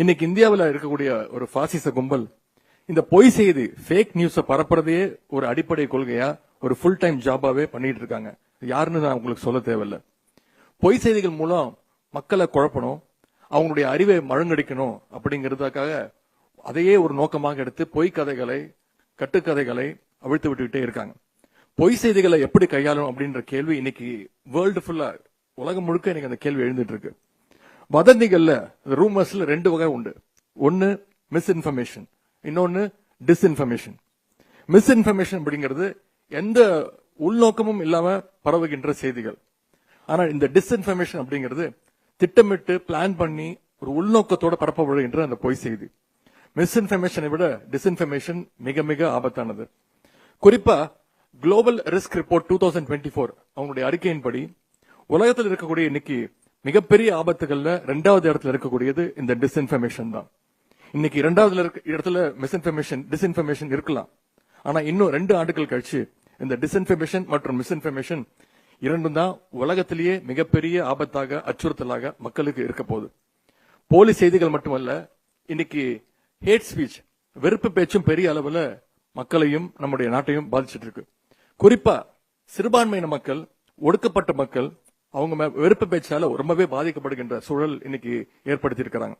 இன்னைக்கு இந்தியாவில் இருக்கக்கூடிய ஒரு பாசிச கும்பல் இந்த பொய் செய்தி ஃபேக் நியூஸை பரப்புறதையே ஒரு அடிப்படை கொள்கையா ஒரு ஃபுல் டைம் ஜாபாவே பண்ணிட்டு இருக்காங்க. யாருன்னு நான் உங்களுக்கு சொல்ல தேவையில்ல. பொய் செய்திகள் மூலம் மக்களை குழப்பணும் அவங்களுடைய அறிவை மழுங்கடிக்கணும் அப்படிங்கிறதுக்காக அதையே ஒரு நோக்கமாக எடுத்து பொய் கதைகளை கட்டுக்கதைகளை அவிழ்த்து விட்டுக்கிட்டே இருக்காங்க. பொய் செய்திகளை எப்படி கையாளணும் அப்படின்ற கேள்வி இன்னைக்கு வேர்ல்டு ஃபுல்லா உலகம் முழுக்க இன்னைக்கு அந்த கேள்வி எழுந்துட்டு இருக்கு. வதந்திகள்ல ரூமர்ஸ்ல ரெண்டு வகை உண்டு. ஒன்னு மிஸ்இன்ஃபர்மேஷன் இன்னொன்னு டிஸ்இன்ஃபர்மேஷன் மிஸ்இன்ஃபர்மேஷன் அப்படிங்கிறது எந்த உள்நோக்கமும் இல்லாம பரவுகின்ற செய்திகள். ஆனா இந்த டிஸ்இன்ஃபர்மேஷன் அப்படிங்கிறது திட்டமிட்டு பிளான் பண்ணி ஒரு உள்நோக்கத்தோட பரப்பப்படுகின்ற அந்த பொய் செய்தி. மிஸ்இன்ஃபர்மேஷனை விட டிஸ்இன்ஃபர்மேஷன் மிக மிக ஆபத்தானது. குறிப்பா global risk report two thousand twenty four அவங்களுடைய அறிக்கையின்படி உலகத்தில் இருக்கக்கூடிய இன்னைக்கு மிகப்பெரிய ஆபத்துகள்ல ரெண்டாவது இடத்துல இருக்கக்கூடியது இந்த டிஸ்இன்ஃபர்மேஷன் தான். இன்னைக்கு இரண்டாவது இடத்துல மிஸ்இன்ஃபர்மேஷன் டிஸ்இன்ஃபர்மேஷன் இருக்கலாம். ஆனா இன்னும் ரெண்டு ஆண்டுகள் கழிச்சு இந்த டிஸ்இன்ஃபர்மேஷன் மற்றும் மிஸ்இன்ஃபர்மேஷன் இரண்டும் தான் உலகத்திலேயே மிகப்பெரிய ஆபத்தாக அச்சுறுத்தலாக மக்களுக்கு இருக்க போகுது. போலி செய்திகள் மட்டுமல்ல இன்னைக்கு ஹேட் ஸ்பீச் வெறுப்பு பேச்சும் பெரிய அளவில் மக்களையும் நம்முடைய நாட்டையும் பாதிச்சிட்டு இருக்கு. குறிப்பா சிறுபான்மையின மக்கள் ஒடுக்கப்பட்ட மக்கள் அவங்க வெறுப்பு பேச்சால ரொம்பவே பாதிக்கப்படுகின்ற சூழல் இன்னைக்கு ஏற்படுத்தி இருக்கிறாங்க